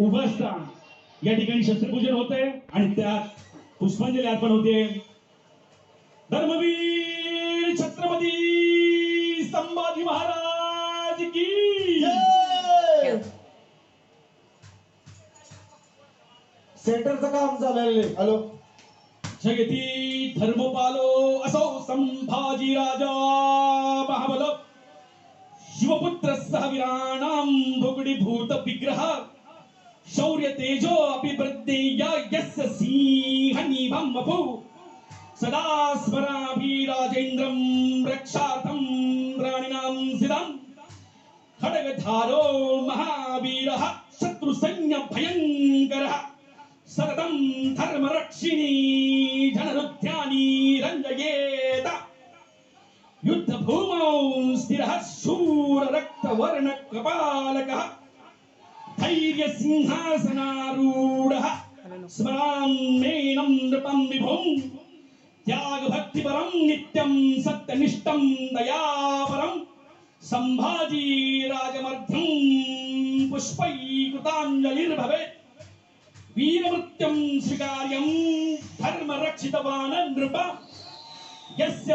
उभं असता या ठिकाणी शस्त्रपूजन होते आणि त्यात पुष्पांजली अर्पण होते. धर्मवीर छत्रपती संभाजी महाराज की सेंटरचं काम आहे हॅलो. जयती धर्मपालो असो संभाजी राजा महाबल. शिवपुत्र सहवीराणाम भुगडीभूत विग्रह. శౌర్య తేజో అభివృద్ధేయ యస్య సింహనివం అపు సదా స్మరాభి రాజేంద్రం రక్షార్థం రాణినాం సిదం ఖడ్గధారో మహావీర శత్రు సైన్య భయంకర సరదం ధర్మరక్షిణి జనరుద్యాని రంజయేత యుద్ధభూమౌ స్థిర శూర రక్తవర్ణ కపాలకః शूररक्तवर्णकपालकः धैर्यसिंहासनारूढः स्मराम्येनं नृपं विभुम्। त्यागभक्तिपरं नित्यं सत्यनिष्ठं दयापरं सम्भाजी राजमर्ध्यं पुष्पैकृताञ्जलिर्भवेत् वीरमृत्यं स्वीकार्यं धर्मरक्षितवान् नृप। यस्य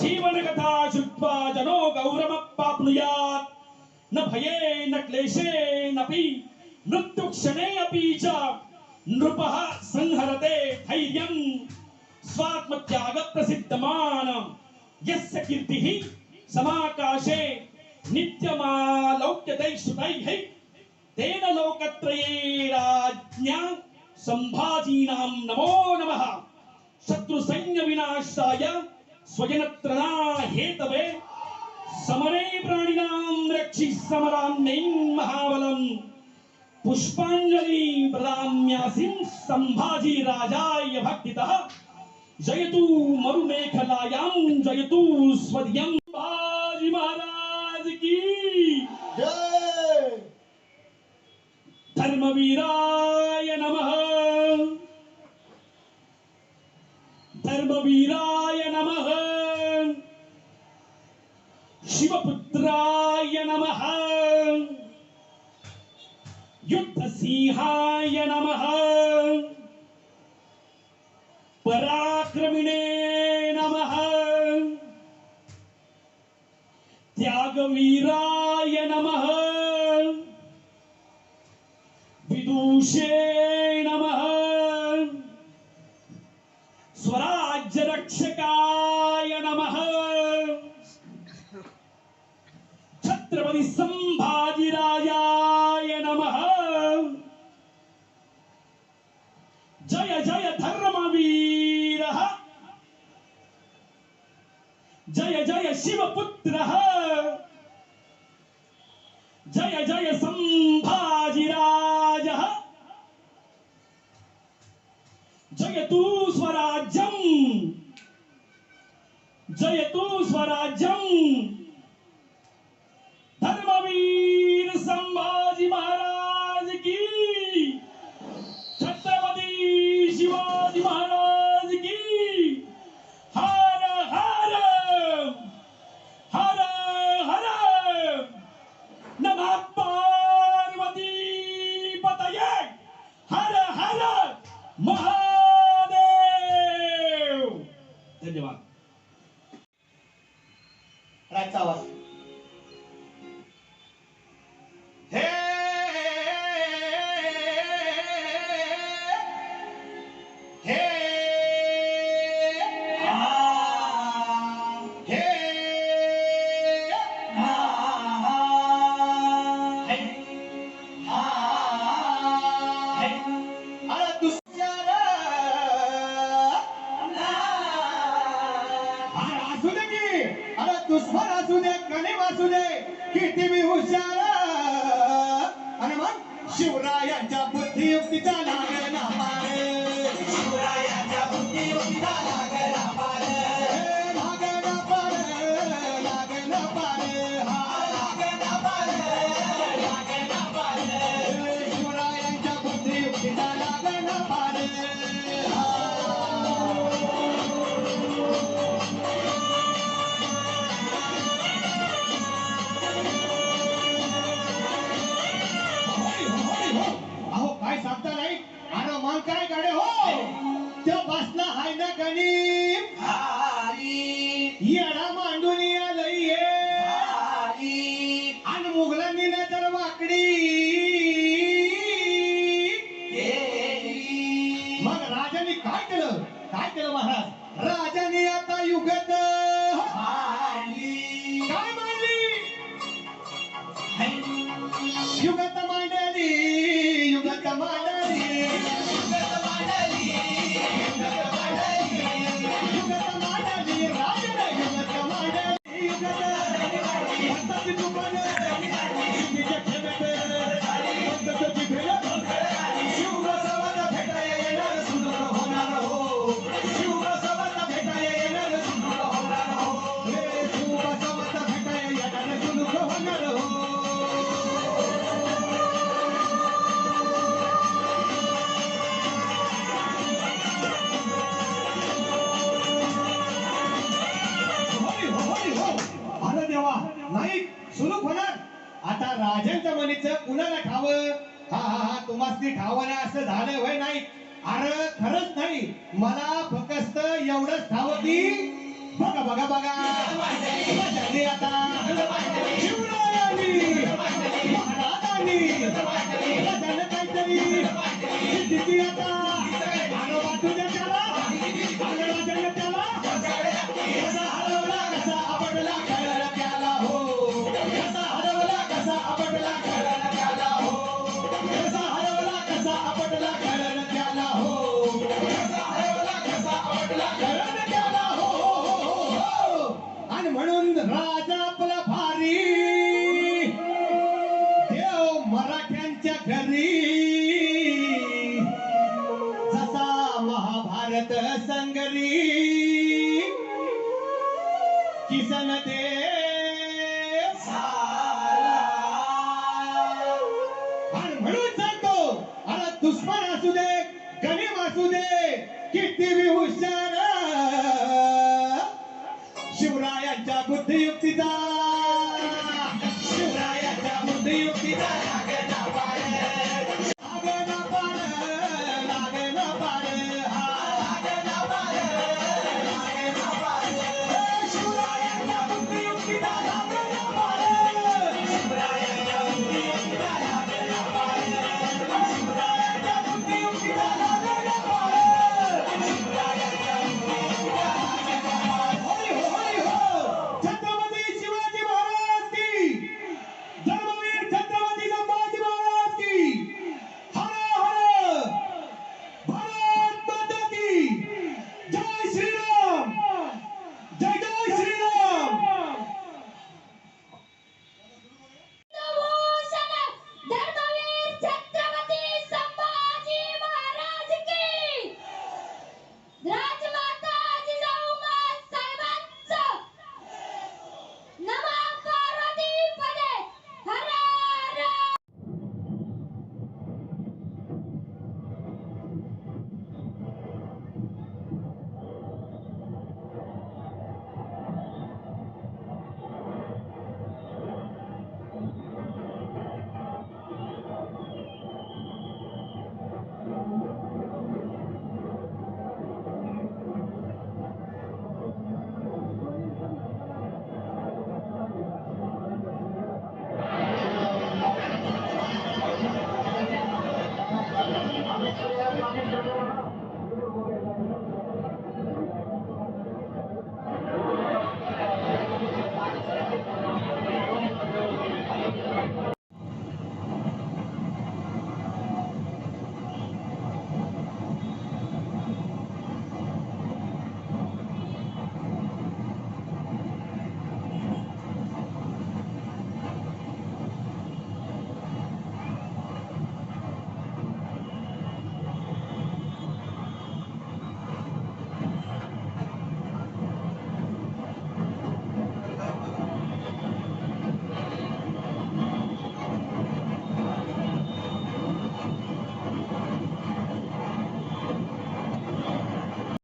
जीवनकथा श्रुत्वा जनो गौरवप्राप्नुयात् न भये, न क्लेशेनपि मृत्युक्षणे अपि च नृपः संहरते धैर्यं। स्वात्मत्यागप्रसिद्धमान्। यस्य कीर्तिः समाकाशे नित्यमालौक्यते श्रुतैः तेन लोकत्रये राज्ञा सम्भाजीनां नमो नमः। शत्रुसैन्यविनाशाय स्वजनत्रणा हेतवे समरे प्राणिनां रक्षि समरान्नै महाबलम् पुष्पाञ्जलि प्रदाम्यासिं सम्भाजी राजाय भक्तितः। जयतु मरुमेखलायां, जयतु स्वधियं। सम्भाजी महाराज की। धर्मवीराय नमः। धर्मवीराय नमः। शिवपुत्राय नमः। युद्धसिंहाय नमः। पराक्रमिणे नमः। त्यागवीराय नमः। विदुषे शिवपुत्रः जय जय सम्भाजिराजः जयतु स्वराज्यम्। जयतु स्वराज्यम्। Quem teve आता राजांच्या मनीचं कुणाला ठाव हा हा हा तुम्हाला ठाव नाही असं झालं होय नाही. अरे खरंच नाही. मला फक्त एवढंच ठाव की बघा बघा बघा. आता त्याला हो. कसा कसा त्याला हो, हो, हो, हो. आणि म्हणून राजा आपला भारी. देव मराठ्यांच्या घरी. जसा महाभारत संगरी. किसन देव दुश्मन असू दे गरीब असू दे किती बी हुशार. शिवरायांच्या बुद्धियुक्तीचा